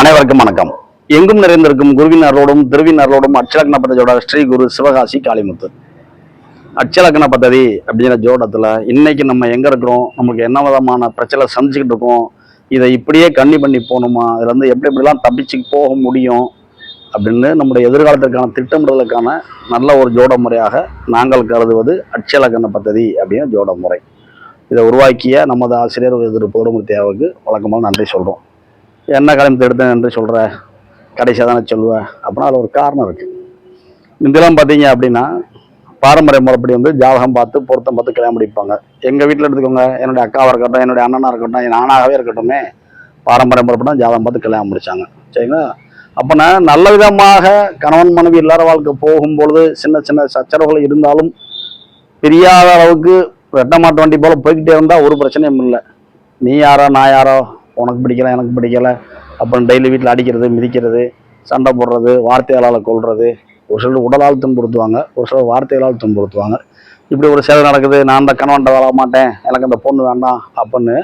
அனைவருக்கும் வணக்கம். எங்கும் நிறைந்திருக்கும் குருவின் அருளோடும் திருவின் அருளோடும் அச்சலக்கண பத்ததியோட ஸ்ரீ குரு சிவகாசி காளிமுத்து. அச்சலக்கண பத்ததி அப்படிங்கிற ஜோடத்தில் இன்னைக்கு நம்ம எங்கே இருக்கிறோம்? நமக்கு என்ன விதமான பிரச்சனை சந்திச்சுக்கிட்டு இருக்கோம்? இதை இப்படியே கண்ணி பண்ணி போகணுமா? இதுலேருந்து எப்படி எப்படிலாம் தப்பிச்சு போக முடியும்? அப்படின்னு நம்முடைய எதிர்காலத்திற்கான திட்டமிடலுக்கான நல்ல ஒரு ஜோட முறையாக நாங்கள் கருதுவது அச்சலக்கண பத்ததி அப்படின்னு ஜோட முறை. இதை உருவாக்கிய நமது ஆசிரியர் திரு பௌர்ணமூர்த்தியாவுக்கு வழக்கமாக நன்றி சொல்கிறோம் என்ன கிளம்பி எடுத்தேன் என்று சொல்கிற கடைசியாக தானே சொல்லுவேன் அப்படின்னா அதில் ஒரு காரணம் இருக்குது முந்திலாம் பார்த்தீங்க அப்படின்னா பாரம்பரிய முறைப்படி வந்து ஜாதகம் பார்த்து பொருத்தம் பார்த்து கல்யாணம் முடிப்பாங்க எங்கள் வீட்டில் எடுத்துக்கோங்க என்னுடைய அக்காவாக இருக்கட்டும் என்னுடைய அண்ணனாக இருக்கட்டும் என் நானாகவே இருக்கட்டுமே பாரம்பரிய முறைப்படி தான் ஜாதகம் பார்த்து கல்யாணம் முடித்தாங்க சரிங்களா? அப்போனா நல்ல விதமாக கணவன் மனைவி இல்லாத வாழ்க்கை போகும்பொழுது சின்ன சின்ன சச்சரவுகள் இருந்தாலும் பிரியாத அளவுக்கு வெட்டமாட்டு வண்டி போல் போய்கிட்டே இருந்தால் ஒரு பிரச்சனையும் இல்லை. நீ யாரோ நான் யாரோ உனக்கு பிடிக்கல எனக்கு பிடிக்கல. அப்புறம் டெய்லி வீட்டில் அடிக்கிறது மிதிக்கிறது சண்டை போடுறது வார்த்தைகளால் கொள்வது ஒரு சிலர் உடலால் துன்புறுத்துவாங்க ஒரு சிலர் வார்த்தைகளால் துன்புறுத்துவாங்க. இப்படி ஒரு சேவை நடக்குது நான் அந்த கணவன்ட்ட வர மாட்டேன் எனக்கு அந்த பொண்ணு வேண்டாம் அப்படின்னு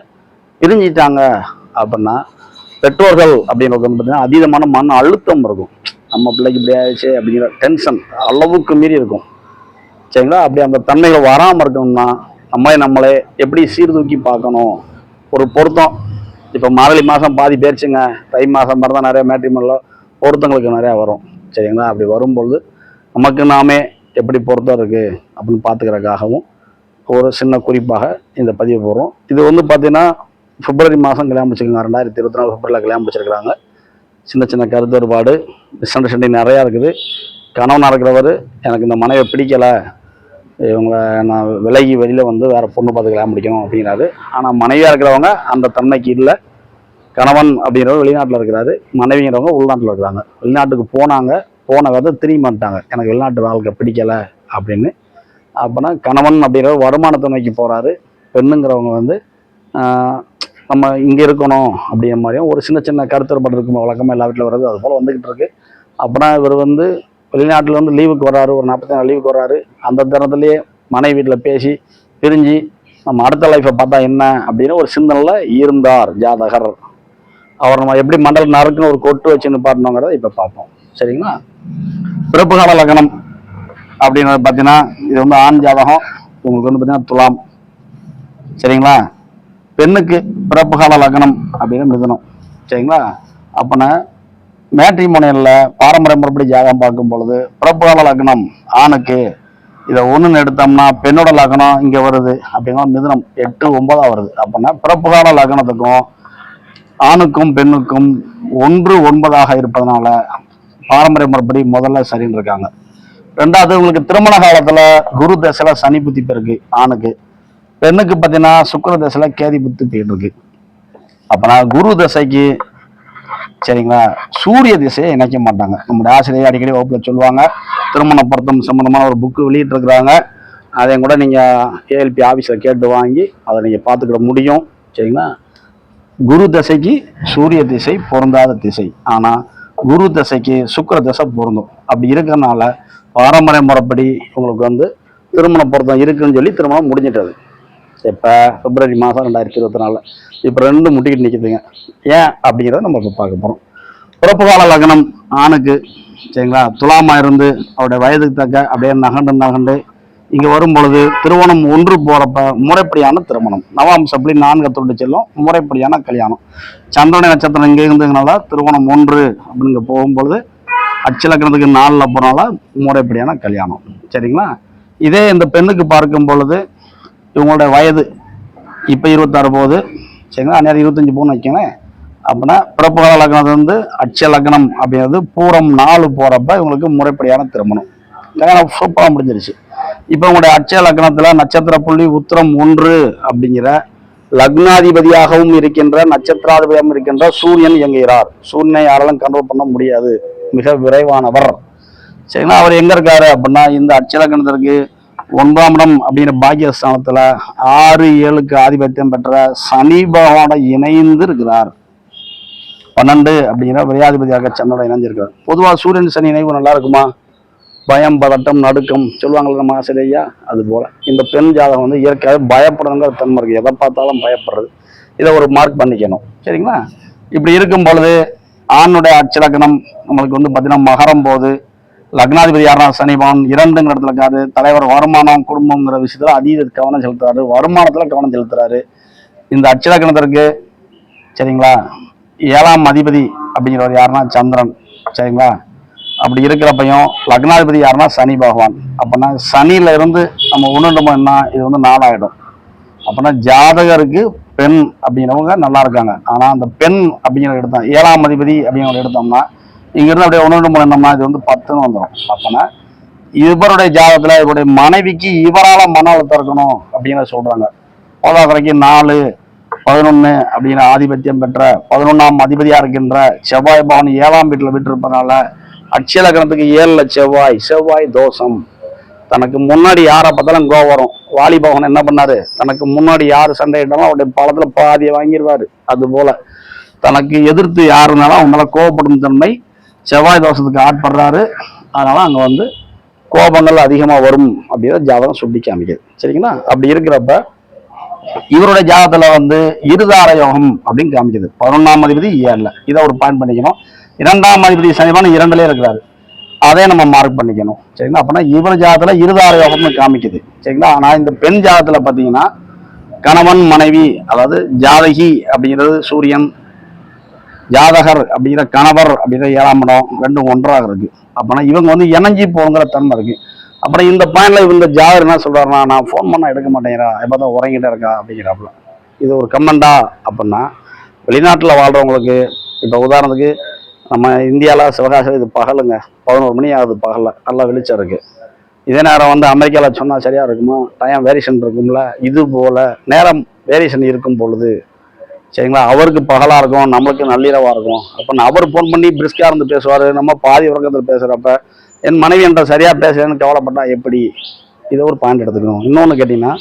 பிரிஞ்சிட்டாங்க அப்படின்னா பெற்றோர்கள் அப்படின்னு வந்து பார்த்தீங்கன்னா அதீதமான மன அழுத்தம் இருக்கும். நம்ம பிள்ளைக்கு இப்படி ஆயிடுச்சு அப்படிங்கிற டென்ஷன் அளவுக்கு மீறி இருக்கும். சரிங்களா? அப்படி அந்த தன்மைகள் வராமல் இருக்கணும்னா நம்மளே நம்மளே எப்படி சீர்தூக்கி பார்க்கணும்? ஒரு பொருத்தம். இப்போ மார்கழி மாதம் பாதி பேர்ச்சுங்க. தை மாதம் மாதிரி தான் நிறைய மேட்ரிமனில் பொருத்தங்களுக்கு நிறையா வரும். சரிங்களா? அப்படி வரும்பொழுது நமக்கு நாமே எப்படி பொருத்தம் இருக்குது அப்படின்னு பார்த்துக்கிறதுக்காகவும் ஒரு சின்ன குறிப்பாக இந்த பதிவு போடுறோம். இது வந்து பார்த்தீங்கன்னா பிப்ரவரி மாதம் கல்யாணம் வச்சுருக்காங்க ரெண்டாயிரத்தி இருபத்தி நாலு பிப்ரவரியில் கல்யாணம் வச்சிருக்கிறாங்க. சின்ன சின்ன கருத்து வேறுபாடு மிஸ் அண்டர்ஸ்டாண்டிங் நிறையா இருக்குது. கனவு நடக்கிறவர் எனக்கு இந்த மனைவை பிடிக்கலை. இவங்களை நான் விலகி வெளியில் வந்து வேறு பொண்ணு பார்த்து கல்யாணம் முடிக்கணும் அப்படிங்கிறாரு. ஆனால் மனைவியாக இருக்கிறவங்க அந்த தன்மைக்கு இல்லை. கணவன் அப்படிங்கிறவர் வெளிநாட்டில் இருக்கிறாரு. மனைவிங்கிறவங்க உள்நாட்டில் இருக்கிறாங்க. வெளிநாட்டுக்கு போனாங்க போன கதை திரும்பி வந்துட்டாங்க. எனக்கு வெளிநாட்டு வாழ்க்கை பிடிக்கலை அப்படின்னு. அப்போனா கணவன் அப்படிங்கிறவர் வருமானத்தை நோக்கி போகிறாரு பெண்ணுங்கிறவங்க வந்து நம்ம இங்கே இருக்கணும் அப்படிங்கிற மாதிரியும் ஒரு சின்ன சின்ன கருத்துறப்பட்டு இருக்கும் வழக்கமாக எல்லா வீட்டில் வர்றது அது போல் வந்துக்கிட்டு இருக்கு. அப்படின்னா இவர் வந்து வெளிநாட்டில் வந்து லீவுக்கு வர்றாரு ஒரு நாற்பத்தி நாலு லீவுக்கு வர்றாரு. அந்த தருணத்துலேயே மனைவி வீட்டில் பேசி பிரிஞ்சு நம்ம அடுத்த லைஃப்பை பார்த்தா என்ன அப்படின்னு ஒரு சிந்தனையில் இருந்தார் ஜாதகர். அவர் நம்ம எப்படி மண்டல் நறுக்குன்னு ஒரு கொட்டு வச்சு நிப்பாட்டணுங்கிறத இப்போ பார்ப்போம். சரிங்களா? பிறப்பு கால லக்னம் அப்படிங்கிறது பார்த்தீங்கன்னா இது வந்து ஆண் ஜாதகம் உங்களுக்கு வந்து பார்த்தீங்கன்னா துலாம். சரிங்களா? பெண்ணுக்கு பிறப்பு கால லக்னம் அப்படின்னு மிதனம். சரிங்களா? அப்போனா மேட்ரிமோனியலில் பாரம்பரிய முறைப்படி ஜாதகம் பார்க்கும் பொழுது பிறப்பு லக்னம் ஆணுக்கு. இதை ஒன்றுன்னு எடுத்தோம்னா பெண்ணோட லக்னம் இங்கே வருது அப்படிங்கிற மிதனம் எட்டு ஒன்பதாக வருது. அப்படின்னா பிறப்புகால லக்னத்துக்கும் ஆணுக்கும் பெண்ணுக்கும் ஒன்று ஒன்பதாக இருப்பதனால பாரம்பரிய முறைப்படி முதல்ல சரின்னு இருக்காங்க. ரெண்டாவது உங்களுக்கு திருமண காலத்துல குரு தசையில சனி புத்தி இருக்கு ஆணுக்கு. பெண்ணுக்கு பார்த்தீங்கன்னா சுக்கர தசையில கேதி புத்தி போயிட்டு இருக்கு அப்பனா குரு தசைக்கு சரிங்களா? சூரிய திசையை இணைக்க மாட்டாங்க. நம்முடைய ஆசிரியர் அடிக்கடி வகுப்புல சொல்லுவாங்க திருமண பொருத்தம் சம்பந்தமான ஒரு புக்கு வெளியிட்டிருக்கிறாங்க. அதையும் கூட நீங்க ஏஎல்பி ஆஃபீஸில் கேட்டு வாங்கி அதை நீங்க பார்த்துக்கிட முடியும். சரிங்களா? குரு தசைக்கு சூரிய திசை பொருந்தாத திசை. ஆனா குரு தசைக்கு சுக்கிர திசை பொருந்தும். அப்படி இருக்கிறனால பாரம்பரிய முறைப்படி உங்களுக்கு வந்து திருமண பொருத்தம் இருக்குன்னு சொல்லி திருமணம் முடிஞ்சிட்டது. இப்போ பிப்ரவரி மாதம் ரெண்டாயிரத்தி இருபத்தி நாலு இப்போ ரெண்டு முட்டிக்கிட்டு நிற்கிதுங்க ஏன்? அப்படிங்கிறத நம்ம இப்போ பார்க்க போகிறோம் பிறப்பு கால லக்னம் ஆணுக்கு சரிங்களா? துலாமா இருந்து அவருடைய வயதுக்கு தக்க அப்படியே நகண்டு நகண்டு இங்கே வரும் பொழுது திருமணம் ஒன்று போகிறப்ப முறைப்படியான திருமணம். நவாம்சப்படி நான்கு தொண்டு செல்லும் முறைப்படியான கல்யாணம். சந்திரனை நட்சத்திரம் இங்கே இருந்ததுனால திருவோணம் ஒன்று அப்படிங்க போகும்பொழுது அச்சலக்கணத்துக்கு நாலில் போனால முறைப்படியான கல்யாணம். சரிங்களா? இதே இந்த பெண்ணுக்கு பார்க்கும் பொழுது இவங்களுடைய வயது இப்போ இருபத்தாறு போகுது. சரிங்களா? அந்நேரம் இருபத்தஞ்சி போகணும்னு வைக்கங்களேன் அப்படின்னா பிறப்பு கால லக்னது வந்து அட்ச லக்னம் அப்படிங்கிறது பூரம் நாலு போகிறப்ப இவங்களுக்கு முறைப்படியான திருமணம். கல்யாணம் சூப்பராக முடிஞ்சிருச்சு. இப்போ உங்களுடைய அட்சய லக்னத்தில் நட்சத்திர புள்ளி உத்திரம் ஒன்று அப்படிங்கிற லக்னாதிபதியாகவும் இருக்கின்ற நட்சத்திராதிபதியாகவும் இருக்கின்ற சூரியன் இயங்குகிறார். சூரியனை யாராலும் கண்ட்ரோல் பண்ண முடியாது. மிக விரைவானவர். சரிங்களா? அவர் எங்கே இருக்காரு அப்படின்னா இந்த அட்சலக்கணத்திற்கு ஒன்பதாம் இடம் அப்படிங்கிற பாக்கியஸ்தானத்துல ஆறு ஏழுக்கு ஆதிபத்தியம் பெற்ற சனி பகவானோட இணைந்து இருக்கிறார் பன்னெண்டு அப்படிங்கிற விரையாதிபதியாக சந்திரோட இணைஞ்சிருக்கார். பொதுவாக சூரியன் சனி இணைவு நல்லா இருக்குமா? பயம் பதட்டம் நடுக்கம் சொல்லுவாங்கல்ல நம்ம ஆசிரியா அது போல இந்த பெண் ஜாதகம் வந்து இயற்கையாக பயப்படுறதுங்கிற தன்மை இருக்கு. எதை பார்த்தாலும் பயப்படுறது. இதை ஒரு மார்க் பண்ணிக்கணும். சரிங்களா? இப்படி இருக்கும் பொழுது ஆணுடைய அச்சலக்கணம் நம்மளுக்கு வந்து பார்த்தீங்கன்னா மகரம் போது லக்னாதிபதி யாரா சனிபான் இரண்டுங்கிற இடத்துல இருக்காரு. தலைவர் வருமானம் குடும்பங்கிற விஷயத்துல அதீத கவனம் செலுத்துறாரு. வருமானத்துல கவனம் செலுத்துறாரு. இந்த அச்சலக்கணத்திற்கு சரிங்களா ஏழாம் அதிபதி அப்படிங்கிறவர் யாருன்னா சந்திரன் சரிங்களா? அப்படி இருக்கிறப்பையும் லக்னாதிபதி யாருன்னா சனி பகவான். அப்படின்னா சனியில இருந்து நம்ம உணர்ந்தோம்னா இது வந்து நாளாயிடும். அப்படின்னா ஜாதகருக்கு பெண் அப்படிங்கிறவங்க நல்லா இருக்காங்க. ஆனா அந்த பெண் அப்படிங்கிற எடுத்தோம் ஏழாம் அதிபதி அப்படிங்கிற எடுத்தோம்னா இங்கிருந்து அப்படியே உணர்ந்து நம்ம இது வந்து பத்துன்னு வந்துடும் அப்பனா இவருடைய ஜாதகத்தில் இவருடைய மனைவிக்கு இவரால் மன அழுத்தம் இருக்கணும் அப்படின்னு சொல்கிறாங்க போதாக்குறைக்கு நாலு பதினொன்று அப்படின்னு ஆதிபத்தியம் பெற்ற பதினொன்றாம் அதிபதியாக இருக்கின்ற செவ்வாய் பவன் ஏழாம் வீட்டில் விட்டிருப்பதனால அட்சலகணத்துக்கு ஏழில் செவ்வாய் செவ்வாய் தோஷம். தனக்கு முன்னாடி யாரை பார்த்தாலும் கோவம் வரும். வாலி பவன் என்ன பண்ணாரு? தனக்கு முன்னாடி யார் சண்டையிட்டாலும் அவருடைய பழத்தில் பாதியை வாங்கிடுவார் அது போல தனக்கு எதிர்த்து யாருனாலும் அவங்களால கோவப்படும் தன்மை செவ்வாய் தோஷத்துக்கு ஆட்படுறாரு. அதனால அங்க வந்து கோபங்கள் அதிகமா வரும் அப்படிங்கிற ஜாதகம் சுட்டி காமிக்குது. சரிங்களா? அப்படி இருக்கிறப்ப இவருடைய ஜாதகத்துல வந்து இருதார யோகம் அப்படின்னு காமிக்குது. பதினொன்றாம் அதிபதி ஏழுல. இதை ஒரு பாயிண்ட் பண்ணிக்கணும். இரண்டாம் அதிபதி சனிபான இரண்டுலேயே இருக்கிறாரு. அதே நம்ம மார்க் பண்ணிக்கணும். சரிங்களா? அப்படின்னா இவர் ஜாதத்தில் இருதார யோகம்னு காமிக்குது. சரிங்களா? ஆனா இந்த பெண் ஜாதகத்துல பாத்தீங்கன்னா கணவன் மனைவி அதாவது ஜாதகி அப்படிங்கிறது சூரியன் ஜாதகர் அப்படிங்கிற கணவர் அப்படிங்கிற ஏழாம் இடம் ரெண்டும் ஒன்றாக இருக்கு. அப்பனா இவங்க வந்து இணைஞ்சி போங்கிற தன்மை இருக்கு. அப்புறம் இந்த பாயிண்ட்ல இவங்க ஜாதகர் என்ன சொல்றாருன்னா நான் ஃபோன் பண்ண எடுக்க மாட்டேங்கிறா எப்போ தான் உறங்கிட்டே இருக்கா? அப்படிங்கிறாப்புல. இது ஒரு கமெண்டா அப்படின்னா வெளிநாட்டில் வாழ்றவங்களுக்கு இப்போ உதாரணத்துக்கு நம்ம இந்தியாவில் சிவகாசி இது பகலுங்க. பதினோரு மணி ஆகுது பகலில். நல்லா வெளிச்சம் இருக்கு. இதே நேரம் வந்து அமெரிக்காவில் சொன்னால் சரியாக இருக்குமா? டைம் வேரியேஷன் இருக்கும்ல. இது போல் நேரம் வேரியேஷன் இருக்கும் பொழுது சரிங்களா? அவருக்கு பகலாக இருக்கும் நம்மளுக்கு நள்ளிரவாக இருக்கும். அப்போ நான் அவர் ஃபோன் பண்ணி பிரிஸ்காக இருந்து பேசுவார் நம்ம பாதி உறக்கத்தில் பேசுகிறப்ப என் மனைவி என்ற சரியாக பேசுகிறேன்னு கவலைப்பட்டா எப்படி? இதை ஒரு பாயிண்ட் எடுத்துக்கணும். இன்னொன்று கேட்டிங்கன்னா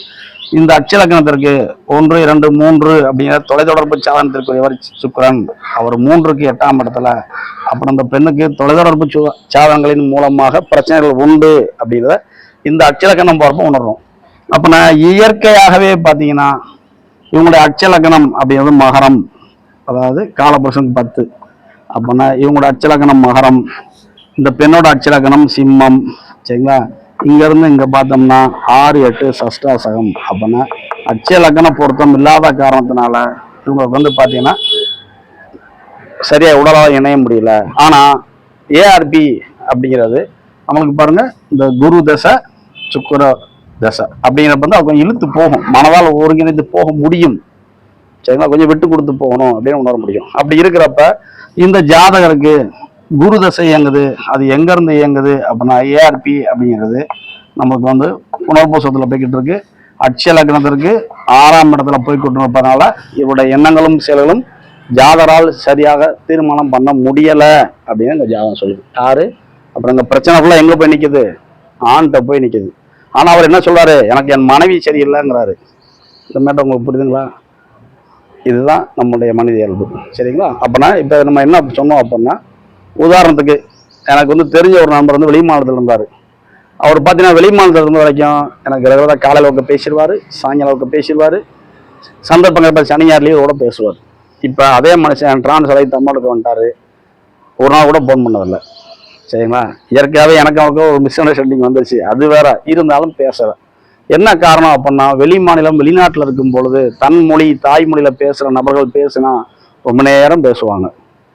இந்த அச்சலக்கணத்திற்கு ஒன்று இரண்டு மூன்று அப்படிங்கிற தொலைத்தொடர்பு சாதனத்திற்குரியவர் சுக்கரன் அவர் மூன்றுக்கு எட்டாம் இடத்துல. அப்புறம் அந்த பெண்ணுக்கு தொலைத்தொடர்பு சு- சாதனங்களின் மூலமாக பிரச்சனைகள் உண்டு அப்படிங்கிறத இந்த அச்சலக்கணம் போகிறப்ப உணர்றோம். அப்போ நான் இயற்கையாகவே பார்த்தீங்கன்னா இவங்களுடைய அச்சலக்கணம் அப்படிங்கிறது மகரம். அதாவது காலபுருஷன் பத்து. அப்படின்னா இவங்களோட அச்சலக்கணம் மகரம். இந்த பெண்ணோட அச்சலக்கணம் சிம்மம். சரிங்களா? இங்கேருந்து இங்கே பார்த்தோம்னா ஆறு எட்டு சஷ்டாசகம் அப்படின்னா அச்சலக்கண பொருத்தம் இல்லாத காரணத்தினால இவங்களுக்கு வந்து பார்த்தீங்கன்னா சரியாக உடலால் இணைய முடியல. ஆனால் ஏஆர்பி அப்படிங்கிறது நம்மளுக்கு பாருங்க இந்த குரு தசை சுக்கர தசை. அப்படிங்கிறப்ப வந்து அவங்க இழுத்து போகும். மனதால் ஒருங்கிணைந்து போக முடியும். சரிங்களா? கொஞ்சம் விட்டு கொடுத்து போகணும் அப்படின்னு உணர முடியும். அப்படி இருக்கிறப்ப இந்த ஜாதகருக்கு குரு தசை இயங்குது. அது எங்கேருந்து இயங்குது அப்படின்னா ஏஆர்பி அப்படிங்கிறது நமக்கு வந்து புனர்பூசத்தில் போய்கிட்டு இருக்கு. அட்சய லக்னத்திற்கு ஆறாம் இடத்துல போய் கொண்டிருப்பதனால இவருடைய எண்ணங்களும் செயல்களும் ஜாதரால் சரியாக தீர்மானம் பண்ண முடியலை அப்படின்னு இந்த ஜாதகம் சொல்லுது. யாரு? அப்புறம் இந்த பிரச்சனை ஃபுல்லாக எங்கே போய் நிற்கிது ஆண்கிட்ட போய் நிற்கிது ஆனால் அவர் என்ன சொல்கிறாரு எனக்கு என் மனைவி சரியில்லைங்கிறாரு. இந்த மேட்டர் உங்களுக்கு புரியுதுங்களா? இதுதான் நம்முடைய மனித இயல்பு. சரிங்களா? அப்போனா இப்போ நம்ம என்ன சொன்னோம் அப்படின்னா உதாரணத்துக்கு எனக்கு வந்து தெரிஞ்ச ஒரு நண்பர் வந்து வெளி மாநிலத்தில் இருந்தார். அவர் பார்த்தீங்கன்னா வெளி மாநிலத்தில் இருந்த வரைக்கும் எனக்கு ரெகுலராக காலையில் ஒருக்க பேசிடுவார் சாயங்காலம் ஒருக்க பேசிடுவார் சந்தர்ப்பங்கள் இப்போ சனி கூட பேசுவார். இப்போ அதே மனுஷன் ட்ரான்ஸ் ஆகி தமிழ்நாட்டுக்கு வந்துட்டார். ஒரு நாள் கூட ஃபோன் பண்ணதில்லை சரிங்களா? இயற்கையாகவே எனக்கு அவனுக்கு ஒரு மிஸ் அண்டர்ஸ்டாண்டிங் வந்துருச்சு. அது வேற. இருந்தாலும் பேசுகிறேன் என்ன காரணம் அப்படின்னா வெளி மாநிலம் வெளிநாட்டில் இருக்கும் பொழுது தன் மொழி தாய்மொழியில் பேசுகிற நபர்கள் பேசினா ரொம்ப நேரம் பேசுவாங்க.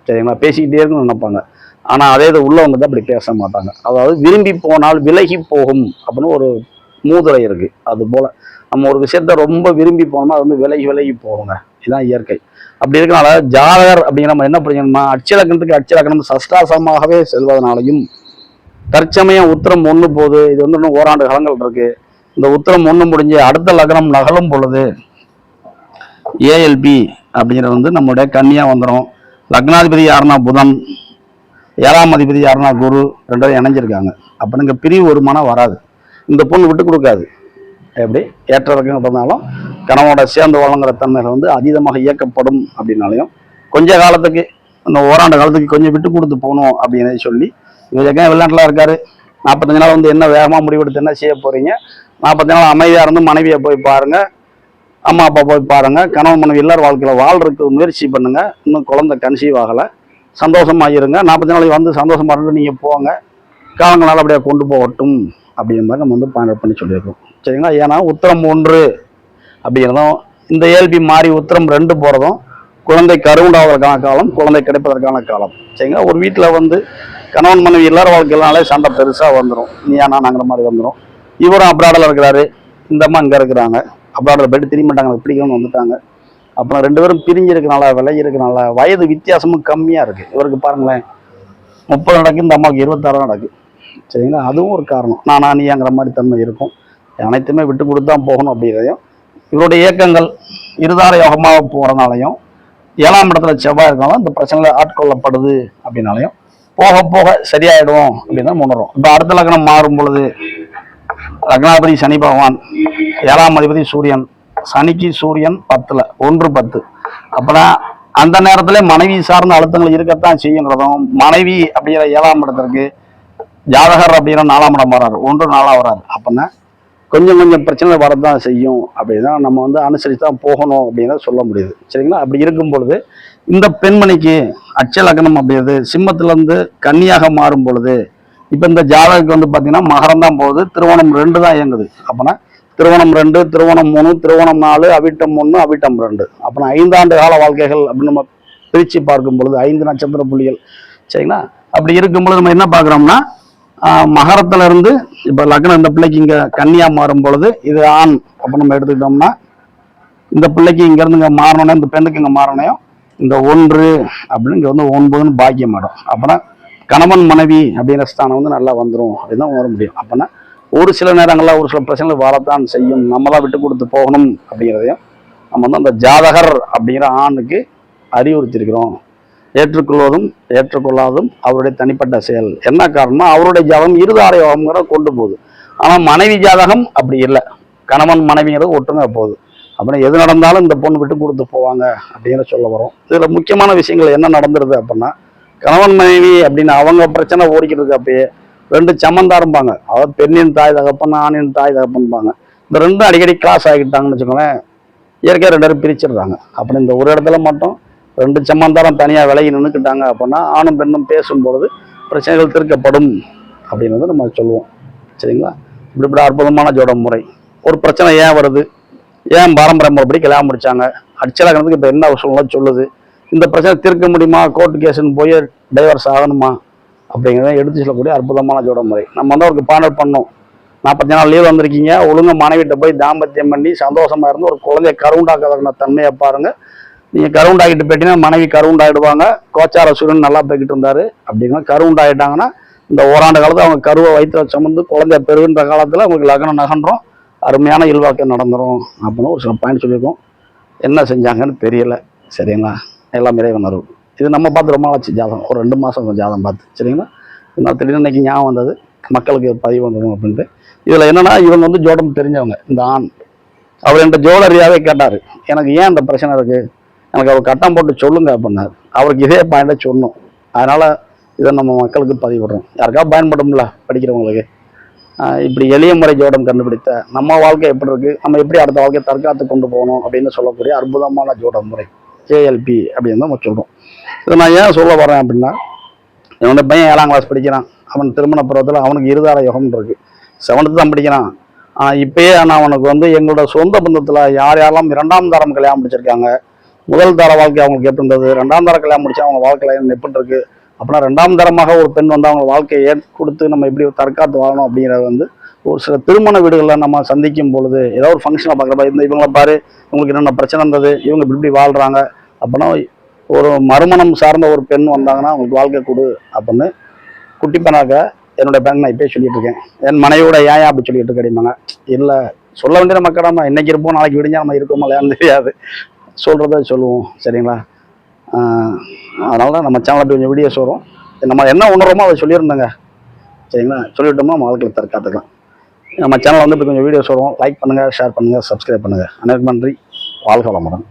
சரிங்களா? பேசிக்கிட்டே இருக்குன்னு நினைப்பாங்க. ஆனால் அதே இது உள்ளவங்க தான் அப்படி பேச மாட்டாங்க. அதாவது விரும்பி போனால் விலகி போகும் அப்படின்னு ஒரு மூதுரை இருக்குது அது போல். நம்ம ஒரு விஷயத்த ரொம்ப விரும்பி போனோம்னா அது வந்து விலகி விலகி போகுங்க. இதுதான் இயற்கை. அப்படி இருக்கனால ஜாதகர் அப்படிங்கிற நம்ம என்ன படிக்கணும்னா அச்சலக்கணத்துக்கு அச்சலக்கணம் சஷ்டாசமாகவே செல்வதனாலையும் தற்சமயம் உத்தரம் ஒன்று போகுது இது வந்து இன்னும் ஓராண்டு காலங்கள் இருக்கு. இந்த உத்தரம் ஒன்று முடிஞ்சு அடுத்த லக்னம் நகலும் பொழுது ஏஎல்பி அப்படிங்கிறது வந்து நம்மளுடைய கன்னியாக வந்துடும் லக்னாதிபதி யாருன்னா புதன் ஏழாம் அதிபதி யாருன்னா குரு ரெண்டு பேரும் இணைஞ்சிருக்காங்க. அப்போ இங்கே பிரிவு ஒரு மனம் வராது. இந்த பொண்ணு விட்டு கொடுக்காது. எப்படி? ஏற்ற இறக்கம் இருந்தாலும் கணவனோட சேர்ந்து வழங்குற தன்மைகள் வந்து அதீதமாக இயக்கப்படும் அப்படின்னாலையும் கொஞ்ச காலத்துக்கு இந்த ஓராண்டு காலத்துக்கு கொஞ்சம் விட்டு கொடுத்து போகணும் அப்படின்னு சொல்லி இவர் ஏற்கனவே வெளிநாட்டில் இருக்காரு. நாற்பத்தஞ்சு நாள் வந்து என்ன வேகமாக முடிவெடுத்து என்ன செய்ய போகிறீங்க நாற்பத்தஞ்சு நாள் அமைதியாக இருந்து மனைவியை போய் பாருங்கள் அம்மா அப்பா போய் பாருங்கள் கணவன் மனைவி எல்லாரும் வாழ்க்கையில் வாழ்றதுக்கு முயற்சி பண்ணுங்கள் இன்னும் குழந்தை கன்சீவ் ஆகலை. சந்தோஷமாக இருங்க. நாற்பத்தி நாளைக்கு வந்து சந்தோஷமாக இருந்து நீங்கள் போங்க. காலங்கள் அப்படியே கொண்டு போகட்டும் அப்படிங்கிற மாதிரி நம்ம வந்து பாயிண்ட் பண்ணி சொல்லியிருக்கோம். சரிங்களா? ஏன்னா உத்தரம் ஒன்று அப்படிங்கிறதும் இந்த ஏல்பி மாறி உத்தரம் ரெண்டு போகிறதும் குழந்தை கருவுண்டாவதற்கான காலம் குழந்தை கிடைப்பதற்கான காலம். சரிங்களா? ஒரு வீட்டில் வந்து கணவன் மனைவி எல்லார வாழ்க்கையிலனாலே சண்டை பெருசாக வந்துடும் நீ நாங்கிற மாதிரி வந்துடும் இவரும் அப்ராடில் இருக்கிறாரு. இந்த அம்மா இங்கே இருக்கிறாங்க. அப்ராடில் போயிட்டு திரிய மாட்டாங்க. பிடிக்கணும்னு வந்துட்டாங்க. அப்புறம் ரெண்டு பேரும் பிரிஞ்சு இருக்கனால விலகி இருக்கனால வயது வித்தியாசமும் கம்மியாக இருக்குது இவருக்கு பாருங்களேன். முப்பது நடக்கு இந்த அம்மாவுக்கு இருபத்தாறு நடக்கு. சரிங்களா? அதுவும் ஒரு காரணம். நானா நீயாங்கிற மாதிரி தன்மை இருக்கும். அனைத்துமே விட்டு கொடுத்து தான் போகணும் அப்படிங்கிறதையும் இவருடைய இயக்கங்கள் இருதார யோகமாக போகிறனாலையும் ஏழாம் இடத்துல செவ்வாய் இருக்கனால இந்த பிரச்சனையில் ஆட்கொள்ளப்படுது அப்படின்னாலையும் போக போக சரியாயிடும் அப்படின்னு தான் உணரும் இப்போ அடுத்த லக்னம் மாறும் பொழுது லக்னாதிபதி சனி பகவான் ஏழாம் அதிபதி சூரியன் சனிக்கு சூரியன் பத்துல ஒன்று பத்து. அப்பனா அந்த நேரத்துல மனைவி சார்ந்த அழுத்தங்கள் இருக்கத்தான் செய்யுங்கிறதும் மனைவி அப்படிங்கிற ஏழாம் இடத்திற்கு ஜாதகர் அப்படிங்கிற நாலாம் இடம் வராரு ஒன்று நாளாக வராது அப்படின்னா கொஞ்சம் கொஞ்சம் பிரச்சனை வரதான் செய்யும் அப்படின்னா நம்ம வந்து அனுசரித்து தான் போகணும் அப்படின்னு சொல்ல முடியுது. சரிங்களா? அப்படி இருக்கும் பொழுது இந்த பெண்மணிக்கு அச்ச லக்னம் அப்படிங்கிறது சிம்மத்திலேருந்து கன்னியாக மாறும் பொழுது இப்போ இந்த ஜாதகத்துக்கு வந்து பார்த்தீங்கன்னா மகரம் தான் போகுது திருவோணம் ரெண்டு தான் இயங்குது. அப்போனா திருவோணம் ரெண்டு திருவோணம் மூணு திருவோணம் நாலு அவிட்டம் ஒன்று அவிட்டம் ரெண்டு. அப்போனா ஐந்தாண்டு கால வாழ்க்கைகள் அப்படின்னு நம்ம பிரித்து பார்க்கும் பொழுது ஐந்து நட்சத்திர புள்ளிகள். சரிங்களா? அப்படி இருக்கும் பொழுது நம்ம என்ன பார்க்குறோம்னா மகரத்துல இருந்து இப்போ லக்னம் இந்த பிள்ளைக்கு இங்கே கன்னியா மாறும் பொழுது இது ஆண் அப்போ நம்ம எடுத்துக்கிட்டோம்னா இந்த பிள்ளைக்கு இங்கேருந்து இங்கே மாறணும் இந்த பெண்ணுக்கு இங்கே மாறணும். இந்த ஒன்று அப்படின்னு இங்கே வந்து ஒன்பதுன்னு பாக்கியம் ஆடும் அப்புறம் கணவன் மனைவி அப்படிங்கிற ஸ்தானம் வந்து நல்லா வந்துடும் அப்படின்னு உணர முடியும். அப்படின்னா ஒரு சில நேரங்களில் ஒரு சில பிரச்சனைகள் வரத்தான் செய்யும். நம்ம விட்டு கொடுத்து போகணும் அப்படிங்கிறதையும் நம்ம வந்து அந்த ஜாதகர் அப்படிங்கிற ஆணுக்கு அறிவுறுத்தியிருக்கிறோம். ஏற்றுக்கொள்வதும் ஏற்றுக்கொள்ளாதும் அவருடைய தனிப்பட்ட செயல். என்ன காரணம் அவருடைய ஜாதகம் இருதார யோகம்ங்கிற கொண்டு போகுது. ஆனால் மனைவி ஜாதகம் அப்படி இல்லை. கணவன் மனைவிங்கிறது ஒற்றுமை போகுது. அப்புறம் எது நடந்தாலும் இந்த பொண்ணு விட்டு கொடுத்து போவாங்க அப்படிங்கிற சொல்ல வரோம். இதில் முக்கியமான விஷயங்கள் என்ன நடந்துருது அப்படின்னா கணவன் மனைவி அப்படின்னு அவங்க பிரச்சனை ஓடிக்கிட்டு இருக்கு அப்பயே ரெண்டு சம்மந்தா இருப்பாங்க. அதாவது பெண்ணின் தாய் தகப்பன் ஆணின் தாய் தகப்பன்பாங்க இந்த ரெண்டும் அடிக்கடி கிளாஸ் ஆகிட்டாங்கன்னு வச்சுக்கோங்களேன் இயற்கையாக ரெண்டு பேரும் பிரிச்சிடுறாங்க. அப்புறம் இந்த ஒரு இடத்துல மட்டும் ரெண்டு சம்மந்தாரம் தனியாக விலகி நின்றுக்கிட்டாங்க அப்படின்னா ஆணும் பெண்ணும் பேசும்பொழுது பிரச்சனைகள் தீர்க்கப்படும் அப்படின்னு வந்து நம்ம சொல்லுவோம். சரிங்களா? இப்படி இப்படி அற்புதமான ஜோட முறை. ஒரு பிரச்சனை ஏன் வருது? ஏன் பாரம்பரிய முறைப்படி கல்யாணம் முடிச்சாங்க? அடிச்சலாக்கிறதுக்கு இப்போ என்ன சூழ்நிலை சொல்லுது? இந்த பிரச்சனை தீர்க்க முடியுமா? கோர்ட் கேஸுன்னு போய் டைவர்ஸ் ஆகணுமா? அப்படிங்கிறத எடுத்து சொல்லக்கூடிய அற்புதமான ஜோட முறை. நம்ம வந்து அவருக்கு பாண்டர் பண்ணோம். நாற்பத்தி நாள் லீவ் வந்திருக்கீங்க. ஒழுங்கா மனைவிட்ட போய் தாம்பத்தியம் பண்ணி சந்தோஷமா இருந்து ஒரு குழந்தைய கருவுண்டாக்காத தன்மையை பாருங்கள் நீங்கள் கருவுண்டாகிட்டு கருவுண்டாக்கிட்டு போயிட்டீங்கன்னா மனைவி கருவுண்டாயிடுவாங்க கோச்சார சூரியன் நல்லா போய்கிட்டு இருந்தாரு. அப்படின்னா கருவுண்டாயிட்டாங்கன்னா இந்த ஓராண்டு காலத்தில் அவங்க கருவை வயிற்றில் சுமந்து குழந்தைய பெருகின்ற காலத்தில் அவங்களுக்கு லக்னம் நகன்றோம் அருமையான இல்வாக்கம் நடந்துடும் அப்படின்னு ஒரு சில பாயிண்ட் சொல்லியிருக்கோம். என்ன செஞ்சாங்கன்னு தெரியலை. சரிங்களா? எல்லாம் இறைவன் அருள். இது நம்ம பார்த்து ரொம்ப நாளாச்சு ஜாதகம். ஒரு ரெண்டு மாதம் ஜாதகம் பார்த்து. சரிங்களா? நான் திடீர்னு இன்னைக்கு ஞாபகம் வந்தது. மக்களுக்கு பதிவு வந்துடும் அப்படின்ட்டு. இதில் என்னென்னா இவங்க வந்து ஜோடம் தெரிஞ்சவங்க. இந்த ஆண். அவர் என்கிட்ட ஜோடரியாகவே கேட்டார். எனக்கு ஏன் இந்த பிரச்சனை இருக்குது எனக்கு அவர் கட்டம் போட்டு சொல்லுங்க அப்படின்னாரு. அவருக்கு இதே பாயிண்டை சொன்னோம். அதனால் இதை நம்ம மக்களுக்கு பதிவிடுறோம். யாருக்கா பயன்படும்ல படிக்கிறவங்களுக்கு. இப்படி எளிய முறை ஜோடம் கண்டுபிடித்த நம்ம வாழ்க்கை எப்படி இருக்கு? நம்ம எப்படி அடுத்த வாழ்க்கையை தற்காத்து கொண்டு போகணும் அப்படின்னு சொல்லக்கூடிய அற்புதமான ஜோடம் முறை. ஏஎல்பி அப்படின்னு தான் நம்ம சொல்கிறோம் இதை நான் ஏன் சொல்ல வரேன் அப்படின்னா என்னோட பையன் ஏழாம் கிளாஸ் படிக்கிறான். அவன் திருமண பருவத்தில் அவனுக்கு இருதார யோகம் இருக்கு. செவன்த்து தான் படிக்கிறான். ஆனால் இப்பயே நான் அவனுக்கு வந்து எங்களோட சொந்த பந்தத்தில் யார் யாரெல்லாம் இரண்டாம் தரம் கல்யாணம் முடிச்சிருக்காங்க முதல் தர வாழ்க்கை அவங்களுக்கு எப்படி இருந்தது ரெண்டாம் தர கல்யாணம் முடிச்சா அவங்க வாழ்க்கையில எப்படி இருக்கு அப்படின்னா ரெண்டாம் தரமாக ஒரு பெண் வந்து அவங்க வாழ்க்கையை ஏற்று கொடுத்து நம்ம எப்படி தற்காத்து வாழணும் அப்படிங்கிறது வந்து ஒரு சில திருமண வீடுகளில் நம்ம சந்திக்கும் பொழுது ஏதோ ஒரு ஃபங்க்ஷனை பார்க்குறப்ப இந்த இவங்கள பாரு உங்களுக்கு என்னென்ன பிரச்சனை இருந்தது இவங்க இப்படி இப்படி வாழ்கிறாங்க அப்படின்னா ஒரு மறுமணம் சார்ந்த ஒரு பெண் வந்தாங்கன்னா அவங்களுக்கு வாழ்க்கை கொடு அப்படின்னு குட்டி பெண்ணாக்க என்னுடைய பேங்க் நான் இப்பயே சொல்லிட்டு இருக்கேன். என் மனைவியோட ஏன் அப்படி சொல்லிட்டு இருக்கடிமாங்க இல்லை சொல்ல வேண்டிய நம்ம கடமை இன்னைக்கு இருப்போம் நாளைக்கு விடிஞ்சா நம்ம இருக்கோமா இல்லையான்னு தெரியாது. சொல்கிறத சொல்லுவோம் சரிங்களா? அதனால தான் நம்ம சேனலில் கொஞ்சம் வீடியோஸ் வரும். நம்ம என்ன உணர்றோமோ அதை சொல்லியிருந்தோங்க சரிங்களா? சொல்லிட்டோமா நம்ம வாழ்க்கையில் தற்காத்துக்கலாம். நம்ம சேனல் வந்து இப்போ கொஞ்சம் வீடியோஸ் வரும். லைக் பண்ணுங்கள் ஷேர் பண்ணுங்கள் சப்ஸ்கிரைப் பண்ணுங்கள் அனைவருக்கும் நன்றி. வாழ்க வளமுடன்.